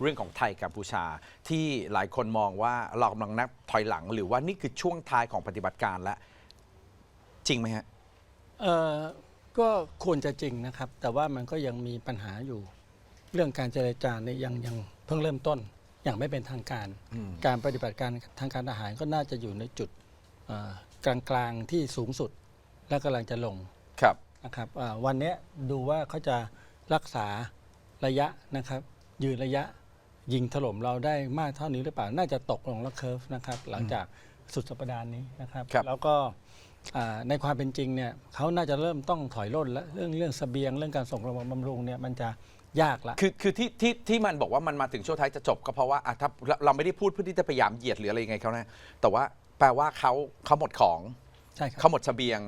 เรื่องของไทยกัมพูชา ที่หลายคนมองว่าเรากำลังนับถอยหลัง หรือว่านี่คือช่วงท้ายของปฏิบัติการแล้วจริงไหมฮะเอ่อก็ควรจะจริงนะครับ แต่ว่ามันก็ยังมีปัญหาอยู่ เรื่องการเจรจาเนี่ยยังยังเพิ่งเริ่มต้นอย่างไม่เป็นทางการ อืมการปฏิบัติการทางการทหารก็น่าจะอยู่ในจุดเอ่อกลางๆที่สูงสุด และกำลังจะลงครับ นะครับอ่าวันเนี้ยดูว่าเขาจะรักษาระยะนะครับ ยืนระยะ ยิงถล่มเราได้มากเท่านี้หรือเปล่า น่าจะตกลงแล้วเคิร์ฟนะครับ หลังจากสุดสัปดาห์นี้นะครับ ครับ แล้วก็อ่าในความเป็นจริงเนี่ยเขาน่าจะเริ่มต้องถอยร่นแล้วเรื่องเรื่องเสบียงเรื่องการส่งกำลังบำรุงเนี่ยมันจะยากละ คือคือที่ที่ที่มันบอกว่ามันมาถึงช่วงท้ายจะจบก็เพราะว่าอะถ้าเราเราไม่ได้พูดเพื่อที่จะพยายามเหยียดหรืออะไรยังไงเขานะแต่ว่าแปลว่าเขาเขาหมดของใช่ครับ เขาหมดเสบียง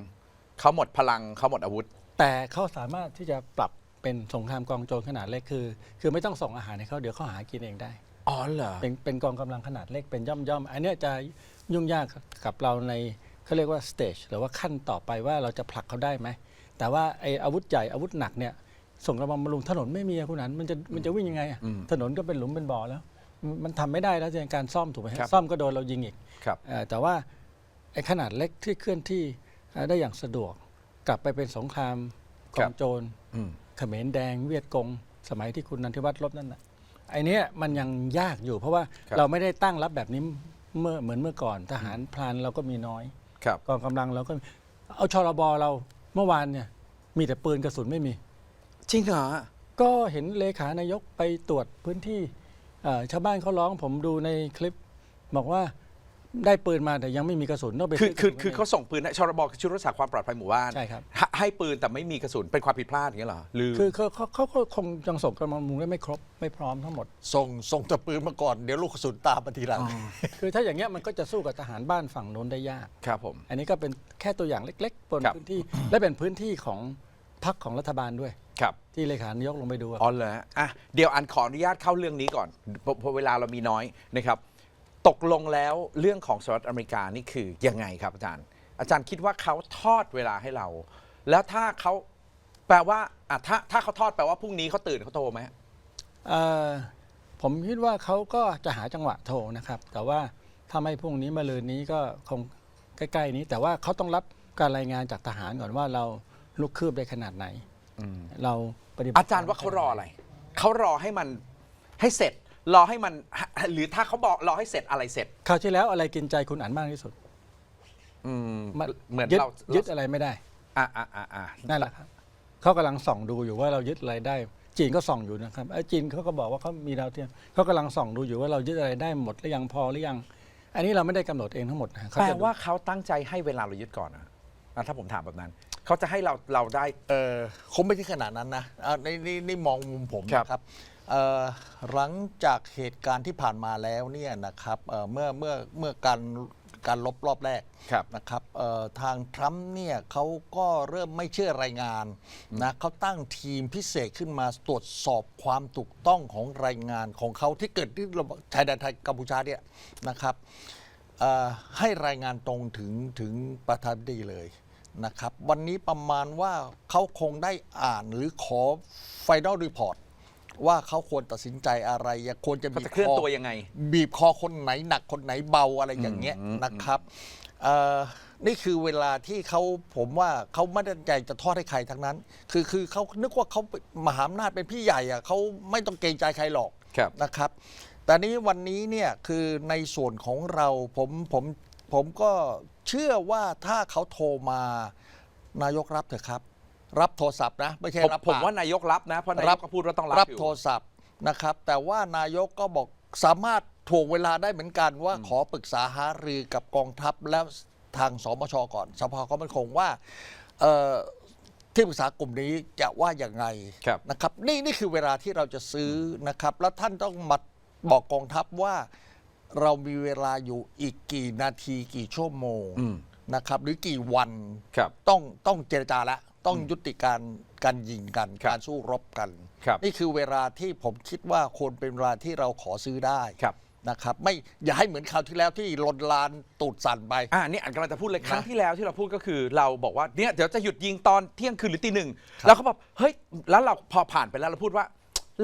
เขาหมดพลังเขาหมดอาวุธ แต่เขาสามารถที่จะปรับ เป็นสงครามกองโจรขนาดเล็กคือ คือไม่ต้องส่งอาหารให้เขาเดี๋ยวเขาหากินเองได้ อ๋อเหรอ เป็นเป็นกองกำลังขนาดเล็กเป็นย่อมย่อมๆอันเนี้ยจะยุ่งยากกับเราในเขาเรียกว่าสเตจหรือว่าขั้นต่อไปว่าเราจะผลักเขาได้ไหม แต่ว่าไออาวุธใหญ่อาวุธหนักเนี่ยส่งกำลังบำรุงถนนไม่มีอะคุณนันมันจะมันจะวิ่งยังไงอะอืมถนนก็เป็นหลุมเป็นบ่อแล้ว มันมันทำไม่ได้แล้วในการซ่อมถูกไหมฮะครับ ซ่อมก็โดนเรายิงอีก ครับ เอ่อแต่ว่าไอขนาดเล็กที่เคลื่อนที่เอ่อได้อย่างสะดวก กลับไปเป็นสงครามกครัอบ งโจรอืม เขมรแดงเวียดกง สมัยที่คุณนันทิวัฒน์ลบนั่นน่ะไอเนี้ยมันยังยากอยู่ เพราะว่าครับ เราไม่ได้ตั้งรับแบบนี้เมื่อเหมือนเมื่อก่อน ทหารพลานเราก็มีน้อย ครับ กองกำลังเราก็เอาชรบเราเมื่อวานเนี่ยมีแต่ปืนกระสุนไม่มี จริงเหรอ ก็เห็นเลขานายกไปตรวจพื้นที่เอ่อชาวบ้านเขาร้องผมดูในคลิป บอกว่า ได้ปืนมาแต่ยังไม่มีกระสุนต้องไปคือซื้คือกระสุนคือเขาส่งปืนให้ชรบคือชุดรักษาความปลอดภัยหมู่บ้านใช่ครับให้ให้ปืนแต่ไม่มีกระสุนเป็นความผิดพลาดอย่างเงี้ยเหรอหรือคือเขาเขาเขาเขาคงยังส่งกำลังบำรุงได้ไม่ครบไม่พร้อมทั้งหมด ส่งส่งแต่ปืนมาก่อนเดี๋ยวลูกกระสุนตามมาทีหลัง คือถ้าอย่างเงี้ยมันก็จะสู้กับทหารบ้านฝั่งโน้นได้ยาก ครับผม อันนี้ก็เป็นแค่ตัวอย่างเล็ก ๆ บนครับ พื้นที่ และเป็นพื้นที่ของพรรคของรัฐบาลด้วย ครับ ที่เลขานายกลงไปดูอะ อ๋อเหรออะเดี๋ยวอันขออนุญาตเข้าเรื่องนี้ก่อนเพราะเพราะเวลาเรามีน้อยนะครับ ตกลงแล้วเรื่องของสหรัฐอเมริกานี่คือยังไงครับอาจารย์ อาจารย์คิดว่าเขาทอดเวลาให้เรา แล้วถ้าเขาแปลว่าอะถ้าถ้าเขาทอดแปลว่าพรุ่งนี้เขาตื่นเขาโทรไหมเอ่อผมคิดว่าเขาก็จะหาจังหวะโทรนะครับ แต่ว่าถ้าไม่พรุ่งนี้มาลืนนี้ก็คงใกล้ๆนี้ แต่ว่าเขาต้องรับการรายงานจากทหารก่อนว่าเราลุกคืบได้ขนาดไหนเราปฏิบัติอาจารย์ว่าเขารออะไรเขารอให้มันให้เสร็จ รอให้มัน หรือถ้าเขาบอกรอให้เสร็จอะไรเสร็จ คราวที่แล้วอะไรกินใจคุณอันมากที่สุดอืมมันเหมือนยึดเรายึดอะไรไม่ได้อะอะอะอะนั่นแหละครับเขากำลังส่องดูอยู่ว่าเรายึดอะไรได้ จีนก็ส่องอยู่นะครับไอ้จีนเขาก็บอกว่าเขามีดาวเทียมเขากำลังส่องดูอยู่ว่าเรายึดอะไรได้หมดหรือยังพอหรือยัง อันนี้เราไม่ได้กำหนดเองทั้งหมดนะเขแปลจะดู ว่าเขาตั้งใจให้เวลาเรายึดก่อนนะอะถ้าผมถามแบบนั้น เขาจะให้เราเราได้ เออคงไม่ใช่ขนาดนั้นนะอ่าในนี่นี่มองมุมผมครับนะครับเอ่อ หลังจากเหตุการณ์ที่ผ่านมาแล้วเนี่ยนะครับเอ่อเมื่อเมื่อเมื่อการการลบรอบแรกครับนะครับเอ่อทางทรัมป์เนี่ยเขาก็เริ่มไม่เชื่อรายงานนะเขาตั้งทีมพิเศษขึ้นมาตรวจสอบความถูกต้องของรายงานของเขาที่เกิดที่ระหว่างชายแดนไทยกัมพูชาเนี่ยนะครับเอ่อให้รายงานตรงถึงถึงประธานาธิบดีเลยนะครับ วันนี้ประมาณว่าเขาคงได้อ่านหรือขอ Final Report ว่าเขาควรตัดสินใจอะไรอย่าควรจะเขาบีบจะเคลื่อนคอตัวยังไง บีบคอคนไหนหนักคนไหนเบาอะไรอย่างเงี้ยอืมนะครับเอ่อนี่คือเวลาที่เขาผมว่าเขาไม่ได้ใจจะทอดให้ใครทั้งนั้น คือคือเขานึกว่าเขาเป็นมหาอำนาจเป็นพี่ใหญ่อะเขาไม่ต้องเกรงใจใครหรอกครับนะครับ แต่นี้วันนี้เนี่ยคือในส่วนของเราผมผมผมก็เชื่อว่าถ้าเขาโทรมานายกรับเถอะครับ รับโทรศัพท์นะ ไม่ใช่ผมรับผมปกว่านายกรับนะเพราะนายรักบก็พูดว่าต้องรับรับอยู่ โทรศัพท์นะครับ แต่ว่านายกก็บอกสามารถถ่วงเวลาได้เหมือนกันว่าขอปรึกษาหารือกับกองทัพแล้วทางสมชก่อนสภาความมั่นคงว่าเอ่อที่ปรึกษากลุ่มนี้จะว่าอย่างไงครับ นะครับนี่นี่คือเวลาที่เราจะซื้อนะครับ แล้วท่านต้องมาบอกกองทัพว่า เรามีเวลาอยู่อีกกี่นาทีกี่ชั่วโมง อืม นะครับ หรือกี่วันครับ ต้องต้องเจรจาละต้องยุติการการยิงกัน ครับการสู้รบกัน ครับนี่คือเวลาที่ผมคิดว่าควรเป็นเวลาที่เราขอซื้อได้ครับ นะครับ ไม่อย่าให้เหมือนคราวที่แล้วที่ลนลานตูดสั่นไป อ่านี่อันกำลังจะพูดเลยนะครั้งที่แล้วที่เราพูดก็คือ เราบอกว่าเนี่ยเดี๋ยวจะหยุดยิงตอนเที่ยงคืนหรือตีหนึ่งครับแล้วเขาบอกเฮ้ยแล้วเราพอผ่านไปแล้วเราพูดว่า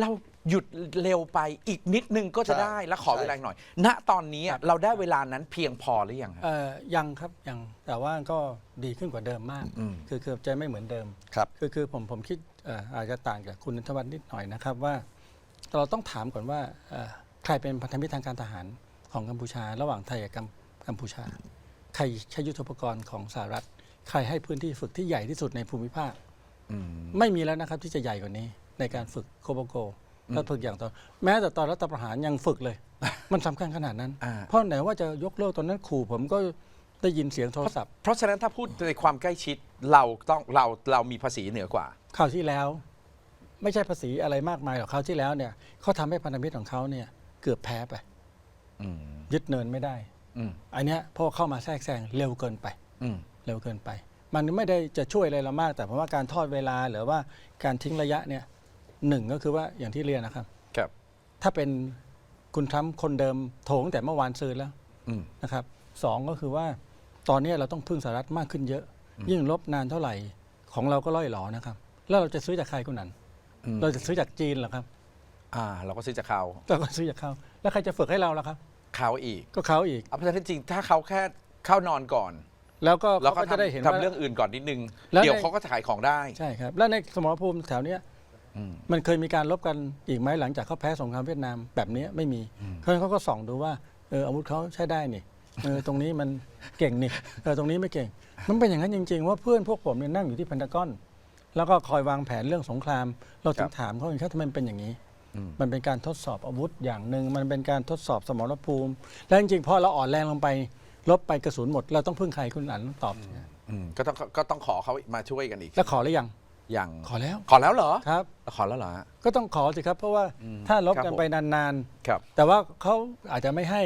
เรา หยุดเร็วไปอีกนิดนึงก็จะใช่ได้ แล้วขอใช่เวลาหน่อย ณตอนนี้เราได้เวลานั้นเพียงพอหรือยังครับ เอ่อยังครับยังแต่ว่าก็ดีขึ้นกว่าเดิมมาก อืม คือคือจะไม่เหมือนเดิม ครับ คือคือผมผมคิดเอ่ออาจจะต่างจากคุณนันทวัฒน์นิดหน่อยนะครับว่า เราต้องถามก่อนว่าเอ่อใครเป็นพันธมิตรทางการทหารของกัมพูชา ระหว่างไทยกับกัมกัมพูชา ใครใช้ยุทโธปกรณ์ของสหรัฐ ใครให้พื้นที่ฝึกที่ใหญ่ที่สุดในภูมิภาค อืม ไม่มีแล้วนะครับที่จะใหญ่กว่านี้ในการฝึกโคโบโก แล้วฝึกอย่างตอนแม้แต่ตอนรัฐประหารยังฝึกเลย มันสำคัญขนาดนั้น อ่า เพราะไหนว่าจะยกเลิกตอนนั้นขู่ผมก็ได้ยินเสียงโทรศัพท์เพราะฉะนั้นถ้าพูดในความใกล้ชิดเราต้องเราเรามีภาษีเหนือกว่า คราวที่แล้ว ไม่ใช่ภาษีอะไรมากมายหรอกคราวที่แล้วเนี่ยเขาทำให้พันธมิตรของเขาเนี่ยเกือบแพ้ไป อืมยึดเนินไม่ได้ อืมอันเนี้ยเพราะเข้ามาแทรกแซงเร็วเกินไป อืม เร็วเกินไป มันไม่ได้จะช่วยอะไรเรามาก แต่เพราะว่าการทอดเวลาหรือว่าการทิ้งระยะเนี่ย หนึ่งก็คือว่าอย่างที่เรียนนะครับ ครับ ถ้าเป็นคุณทรัมป์คนเดิมโถงแต่เมื่อวานซืนแล้วอืม นะครับสองก็คือว่าตอนนี้เราต้องพึ่งสหรัฐมากขึ้นเยอะ ยิ่งลบนานเท่าไหร่ของเราก็ล่อยหลอนะครับ แล้วเราจะซื้อจากใครคนนั้น อืม เราจะซื้อจากจีนเหรอครับอ่า เราก็ซื้อจากเขาเราก็ซื้อจากเขาแล้วใครจะฝึกให้เราล่ะครับ เขาอีกก็เขาอีก เอาเพราะฉะนั้นจริงๆถ้าเขาแค่เข้านอนก่อน แล้วก็แล้วเขาก็ก็จะได้เห็นทำว่า ทำเรื่องอื่นก่อนนิดนึง แล้วเดี๋ยวใน เขาก็จะขายของได้ ใช่ครับ แล้วในสมรภูมิแถวเนี้ยอื มมันเคยมีการลบกันอีกไหมหลังจากเขาแพ้สงครามเวียดนามแบบนี้ไม่มีเพราะฉะนั้นเขาก็ส่องดูว่าเอออาวุธเขาใช้ได้นี่เออตรงนี้มันเก่งนี่เออตรงนี้ไม่เก่ง มันเป็นอย่างนั้นจริง ๆ ว่าเพื่อนพวกผมเนี่ยนั่งอยู่ที่พันธกอน แล้วก็คอยวางแผนเรื่องสงคราม เราถึงถามเขาเองครับทำไมมันเป็นอย่างนี้อืมมันเป็นการทดสอบอาวุธอย่างหนึ่งมันเป็นการทดสอบสมรภูมิ และจริงๆพอเราอ่อนแรงลงไปลบไปกระสุนหมด เราต้องพึ่งใครคุณอันตอบอืมก็ต้องก็ต้องขอเขามาช่วยกันอีกแล้วขอหรือยัง อย่างขอแล้ว ขอแล้วเหรอครับ ขอแล้วเหรอฮะ ก็ต้องขอสิครับ เพราะว่าถ้าลบครับกันผม ไปนานครับ ๆ แต่ว่าเขาอาจจะไม่ให้